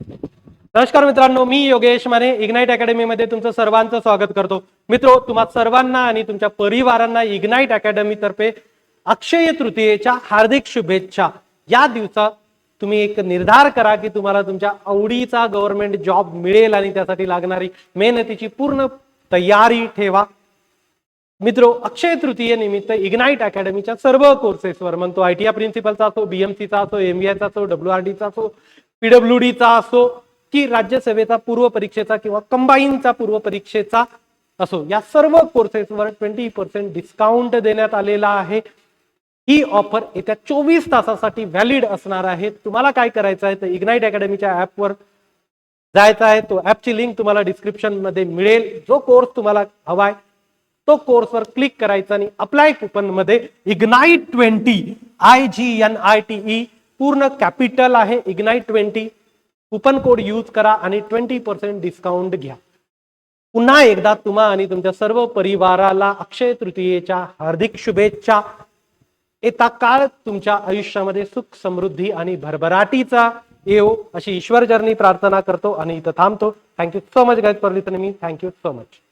नमस्कार मित्रांनो मी योगेश माने इग्नाईट अकॅडमीमध्ये तुमचं सर्वांचं स्वागत करतो. मित्रो तुम्हा सर्वांना आणि तुमच्या परिवारांना इग्नाईट अकॅडमीतर्फे अक्षय तृतीयेच्या हार्दिक शुभेच्छा. या दिवसात तुम्ही एक निर्धार करा की तुम्हाला तुमच्या आवडीचा गव्हर्नमेंट जॉब मिळेल आणि त्यासाठी लागणारी मेहनतीची पूर्ण तयारी ठेवा. मित्रो अक्षय तृतीये निमित्त इग्नाईट अकॅडमीच्या सर्व कोर्सेसवर मग तो आय टी आय प्रिन्सिपलचा असो बीएमसीचा असो एमबीआयचा असो डब्ल्यू आर डीचा असो पीडब्ल्यू डीचा असो की राज्यसेवेचा पूर्व परीक्षेचा किंवा कंबाईनचा पूर्व परीक्षेचा असो या सर्व कोर्सेसवर ट्वेंटी पर्सेंट डिस्काउंट देण्यात आलेला आहे. ही ऑफर येत्या चोवीस तासासाठी व्हॅलिड असणार आहे. तुम्हाला काय करायचं आहे तर इग्नाईट अकॅडमीच्या ऍपवर जायचं आहे. तो ऍपची लिंक तुम्हाला डिस्क्रिप्शनमध्ये मिळेल. जो कोर्स तुम्हाला हवाय तो कोर्सवर क्लिक करायचा आणि apply कुपनमध्ये ignite twenty I G N I T E पूर्ण कॅपिटल आहे ignite twenty coupon code use करा आणि ट्वेंटी पर्सेंट डिस्काउंट घ्या. पुन्हा एकदा तुम्हा आणि तुमच्या सर्व परिवाराला अक्षय तृतीयेच्या हार्दिक शुभेच्छा. येता काळ तुमच्या आयुष्यामध्ये सुख समृद्धी आणि भरभराटीचा येऊ अशी ईश्वर जर्नी प्रार्थना करतो आणि इथं थांबतो. थँक्यू सो मच गायत for me thank you so much